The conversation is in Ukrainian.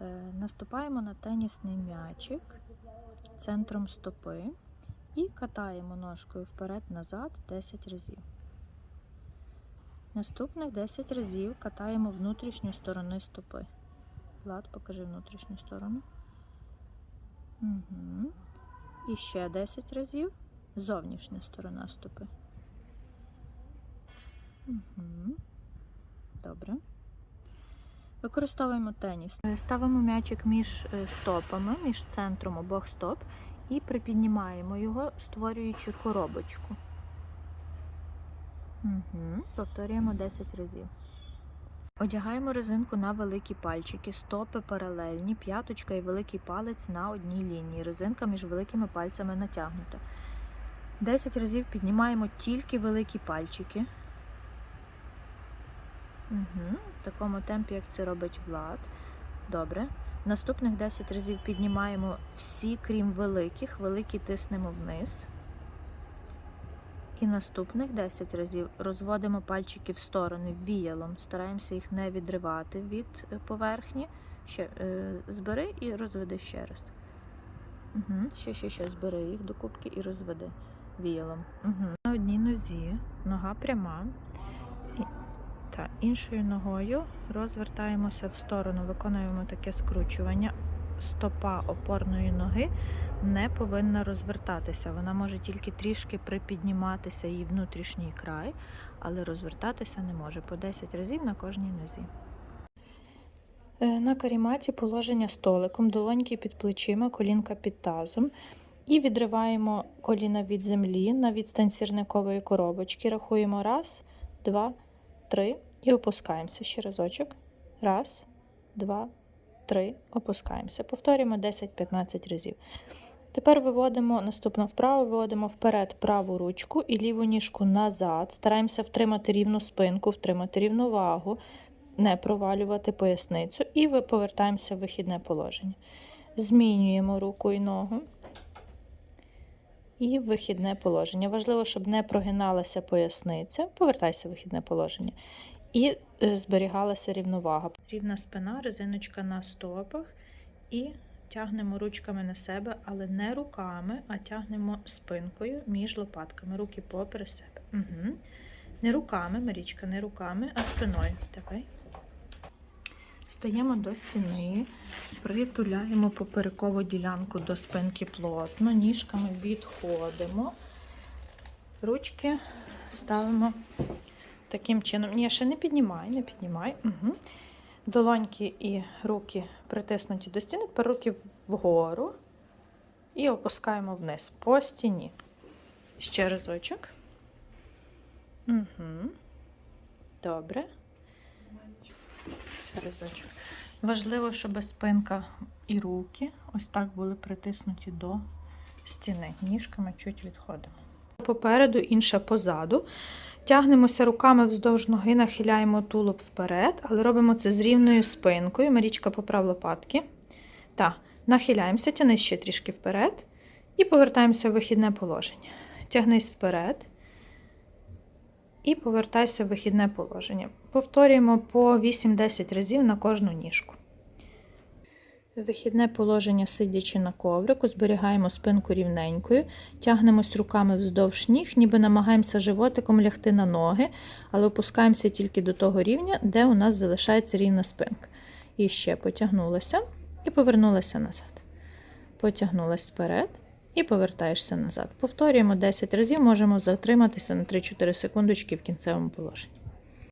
Е, Наступаємо на тенісний м'ячик центром стопи і катаємо ножкою вперед-назад 10 разів. Наступних 10 разів катаємо внутрішню сторону стопи. Влад, покажи внутрішню сторону. Угу. І ще 10 разів зовнішня сторона стопи. Угу. Добре. Використовуємо теніс. Е, Ставимо м'ячик між е, стопами, між центром обох стоп і припіднімаємо його, створюючи коробочку. Угу. Повторюємо 10 разів. Одягаємо резинку на великі пальчики, стопи паралельні, п'яточка і великий палець на одній лінії. Резинка між великими пальцями натягнута. 10 разів піднімаємо тільки великі пальчики. Угу. В такому темпі, як це робить Влад. Добре. Наступних 10 разів піднімаємо всі, крім великих, великі тиснемо вниз. І наступних 10 разів розводимо пальчики в сторони віялом, стараємося їх не відривати від е, поверхні. Ще е, збери і розведи ще раз. Угу. Ще, ще, ще збери їх до кубки і розведи віялом. Угу. На одній нозі нога пряма. Та, іншою ногою розвертаємося в сторону, виконуємо таке скручування. Стопа опорної ноги не повинна розвертатися. Вона може тільки трішки припідніматися її внутрішній край, але розвертатися не може по 10 разів на кожній нозі. Е, На каріматі положення столиком, долоньки під плечима, колінка під тазом. І відриваємо коліна від землі на відстань сірникової коробочки. Рахуємо раз, два, три і опускаємося ще разочок. Раз, два, три, опускаємося. Повторюємо 10-15 разів. Тепер виводимо наступно вправо, виводимо вперед праву ручку і ліву ніжку назад. Стараємося втримати рівну спинку, втримати рівновагу, не провалювати поясницю і повертаємося в вихідне положення. Змінюємо руку і ногу. І вихідне положення. Важливо, щоб не прогиналася поясниця. Повертайся в вихідне положення. І е, зберігалася рівновага. Рівна спина, резиночка на стопах. І тягнемо ручками на себе, але не руками, а тягнемо спинкою між лопатками. Руки попри себе. Угу. Не руками, Марічка, не руками, а спиною. Давай. Стаємо до стіни, притуляємо поперекову ділянку до спинки плотно, ніжками відходимо, ручки ставимо таким чином. Ні, ще не піднімай, не піднімай. Угу. Долоньки і руки притиснуті до стіни, тепер руки вгору і опускаємо вниз по стіні. Ще разочок. Угу. Добре. Ще разочок. Важливо, щоб спинка і руки ось так були притиснуті до стіни. Ніжками чуть відходимо. Попереду, інша позаду. Тягнемося руками вздовж ноги, нахиляємо тулуб вперед, але робимо це з рівною спинкою. Марічка поправ лопатки. Так, нахиляємося, тянись ще трішки вперед. І повертаємося в вихідне положення. Тягнись вперед. І повертайся в вихідне положення. Повторюємо по 8-10 разів на кожну ніжку. Вихідне положення, сидячи на коврику, зберігаємо спинку рівненькою, тягнемось руками вздовж ніг, ніби намагаємося животиком лягти на ноги, але опускаємося тільки до того рівня, де у нас залишається рівна спинка. І ще потягнулася і повернулася назад. Потягнулася вперед і повертаєшся назад. Повторюємо 10 разів, можемо затриматися на 3-4 секундочки в кінцевому положенні.